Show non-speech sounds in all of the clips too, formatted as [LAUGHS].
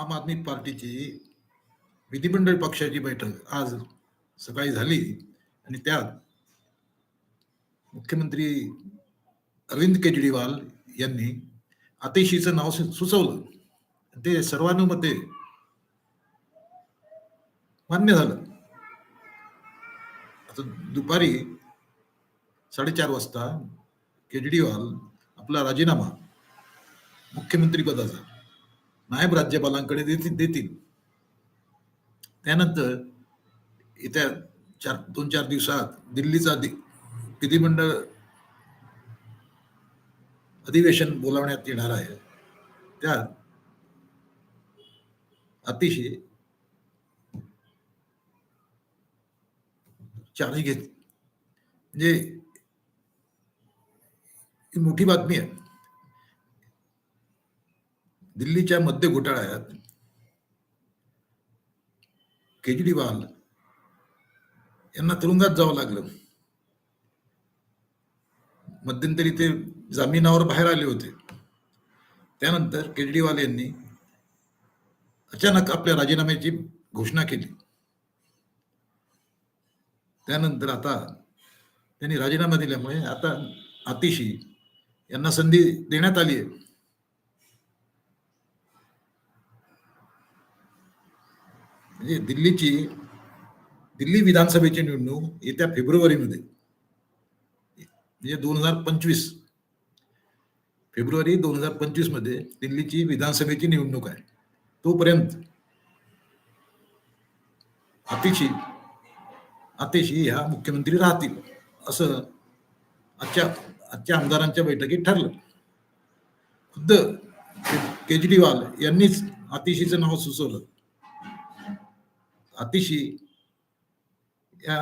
आम आदमी पार्टीची विधिमंडळ पक्षाची बैठक आज सकाळी झाली आणि त्यात मुख्यमंत्री अरविंद केजरीवाल यांनी आतिशीचं नाव सुचवलं. ते सर्वानुमते मान्य झालं. आता दुपारी साडेचार वाजता केजरीवाल आपला राजीनामा मुख्यमंत्री पदाचा नायब राज्यपालांकडे देतील देतील. त्यानंतर येत्या चार दोन चार दिवसात दिल्लीचा विधिमंडळ अधिवेशन बोलावण्यात येणार आहे. त्यात अतिशय चार्ज घेत म्हणजे ही मोठी बातमी आहे. दिल्लीच्या मध्य घोटाळ्यात केजरीवाल यांना तुरुंगात जावं लागलं. मध्यंतरी ते जामिनावर बाहेर आले होते. त्यानंतर केजरीवाल यांनी अचानक आपल्या राजीनाम्याची घोषणा केली. त्यानंतर आता त्यांनी राजीनामा दिल्यामुळे आता आतिशी यांना संधी देण्यात आली आहे. म्हणजे दिल्लीची दिल्ली विधानसभेची निवडणूक येत्या फेब्रुवारीमध्ये म्हणजे दोन हजार पंचवीस फेब्रुवारी दोन हजार पंचवीसमध्ये दिल्लीची विधानसभेची निवडणूक आहे. तोपर्यंत आतिशी आतिशी ह्या मुख्यमंत्री राहतील असं आजच्या आजच्या आमदारांच्या बैठकीत ठरलं. खुद्द केजरीवाल यांनीच आतिशीचं नाव सुचवलं. अतिशी या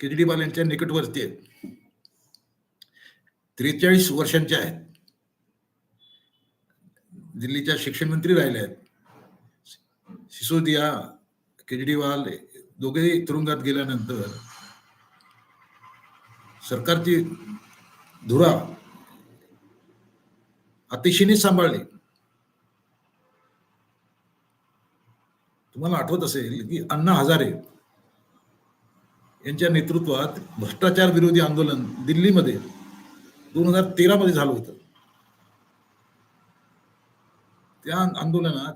केजरीवाल यांच्या निकटवर्ती आहेत. त्रेचाळीस वर्षांच्या आहेत. दिल्लीच्या शिक्षण मंत्री राहिले आहेत. सिसोदिया केजरीवाल दोघेही तुरुंगात गेल्यानंतर सरकारची धुरा अतिशयने सांभाळली. तुम्हाला आठवत असेल की अण्णा हजारे यांच्या नेतृत्वात भ्रष्टाचार विरोधी आंदोलन दिल्लीमध्ये दोन हजार तेरा मध्ये झालं होतं. त्या आंदोलनात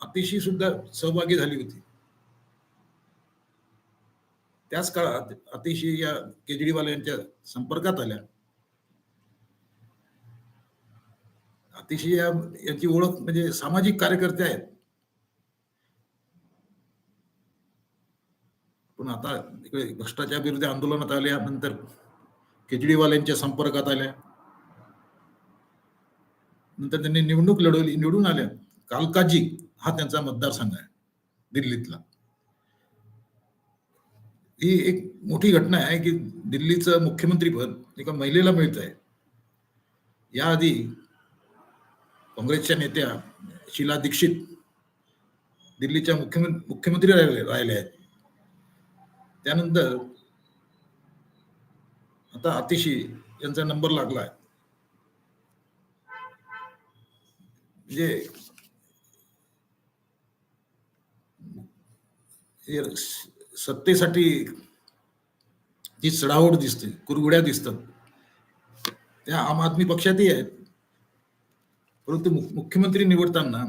अतिशी सुद्धा सहभागी झाली होती. त्याच काळात अतिशी या केजरीवाल यांच्या संपर्कात आल्या. अतिशय यांची ओळख म्हणजे सामाजिक कार्यकर्ते आहेत. पण आता इकडे भ्रष्टाचार विरोधी आंदोलनात आल्यानंतर केजरीवाल यांच्या संपर्कात आल्या. नंतर त्यांनी निवडणूक लढवली निवडून आल्या. कालकाजी हा त्यांचा मतदारसंघ आहे दिल्लीतला. ही एक मोठी घटना आहे की दिल्लीचं मुख्यमंत्रीपद एका महिलेला मिळत आहे याआधी काँग्रेसच्या नेत्या शीला दीक्षित दिल्लीच्या मुख्यमंत्री मुख्यमंत्री राहिले राहिले आहेत. त्यानंतर आता अतिशी यांचा नंबर लागला आहे म्हणजे सत्तेसाठी जी चढावड दिसते कुरगुड्या दिसतात त्या आम आदमी पक्षातही आहेत. परंतु मुख्यमंत्री निवडताना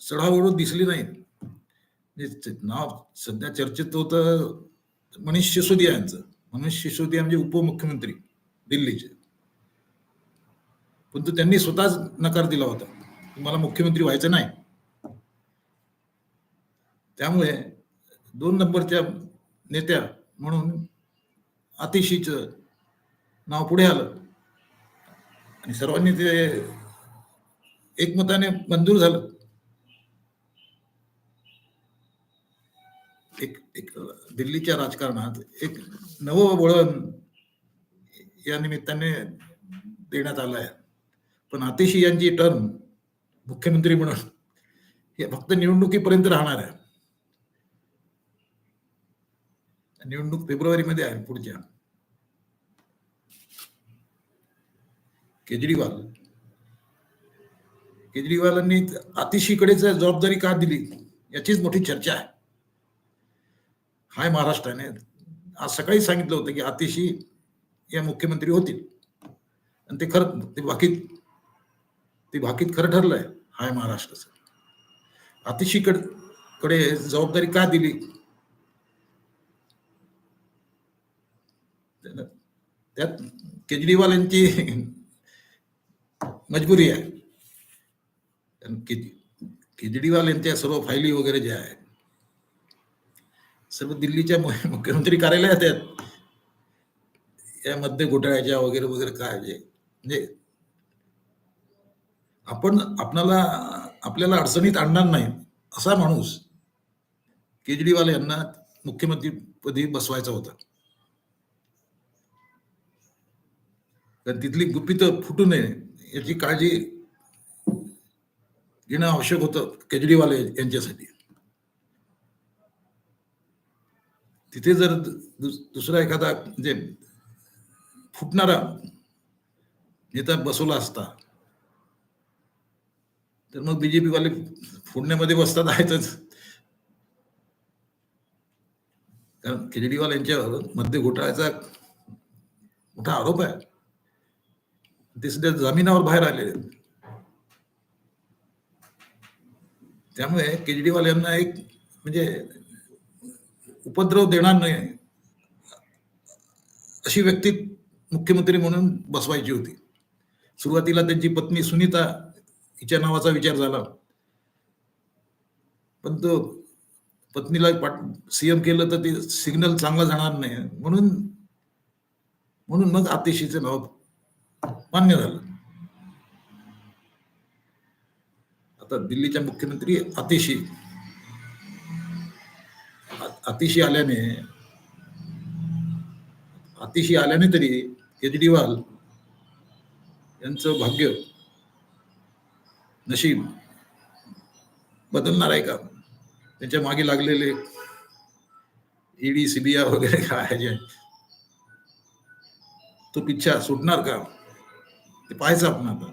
चढावड दिसली नाही म्हणजे नाव सध्या चर्चेत होतं मनीष सिसोदिया यांचं. मनीष सिसोदिया म्हणजे उपमुख्यमंत्री दिल्लीचे. परंतु त्यांनी स्वतःच नकार दिला होता. की मला मुख्यमंत्री व्हायचं नाही. त्यामुळे दोन नंबरच्या नेत्या म्हणून अतिशीच नाव पुढे आलं. आणि सर्वांनी ते एकमताने मंजूर झालं. एक एक दिल्लीच्या राजकारणात एक नवं वळण या निमित्ताने देण्यात आलं आहे. पण आतिशी यांची टर्म मुख्यमंत्री म्हणून हे फक्त निवडणुकीपर्यंत राहणार आहे. निवडणूक फेब्रुवारीमध्ये आहे पुढच्या. केजरीवाल. केजरीवालांनी आतिशीकडेच जबाबदारी का दिली? याचीच मोठी चर्चा आहे. हाय महाराष्ट्राने. आज सकाळी सांगितलं होतं की आतिशी या मुख्यमंत्री होतील. आणि ते खरं ते बाकीत ते बाकीत खरं ठरलंय हाय महाराष्ट्राचं. अतिशीकडकडे जबाबदारी का दिली? त्यात केजरीवाल यांची मजबुरी आहे. केजरीवाल यांच्या सर्व फायली वगैरे ज्या आहेत सर्व दिल्लीच्या [LAUGHS] मुख्यमंत्री कार्यालयात आहेत. यामध्ये घोटाळ्याच्या वगैरे वगैरे काय जे म्हणजे आपण आपणाला आपल्याला अडचणीत आणणार नाही असा माणूस केजरीवाल यांना मुख्यमंत्रीपदी बसवायचा होता. कारण तिथली गुपित फुटू नये याची काळजी घेणं आवश्यक होतं केजरीवाल यांच्यासाठी. तिथे जर दु- दुसरा एखादा म्हणजे फुटणारा नेता बसवला असता तर मग बीजेपी वाले फोडण्यामध्ये बसतात आहेतच कारण केजरीवाल यांच्यावर मध्य घोटाळ्याचा मोठा आरोप आहे ते सध्या जामिनावर बाहेर आलेले आहेत. त्यामुळे केजरीवाल यांना एक म्हणजे उपद्रव देणार नाही अशी व्यक्ती मुख्यमंत्री म्हणून बसवायची होती. सुरुवातीला त्यांची पत्नी सुनीता हिच्या नावाचा विचार झाला. पण तो पत्नीला सीएम केलं तर ते सिग्नल चांगला जाणार नाही. म्हणून म्हणून मग आतिशीचं नाव मान्य झालं. आता दिल्लीच्या मुख्यमंत्री आतिशी अतिशी आल्याने अतिशी आल्याने तरी केजरीवाल यांचं भाग्य नशीब बदलणार आहे का? त्यांच्या मागे लागलेले ईडी सीबीआय वगैरे काय आहे? जे तो पिच्छा सुटणार का? ते पाहायचं आपण आता.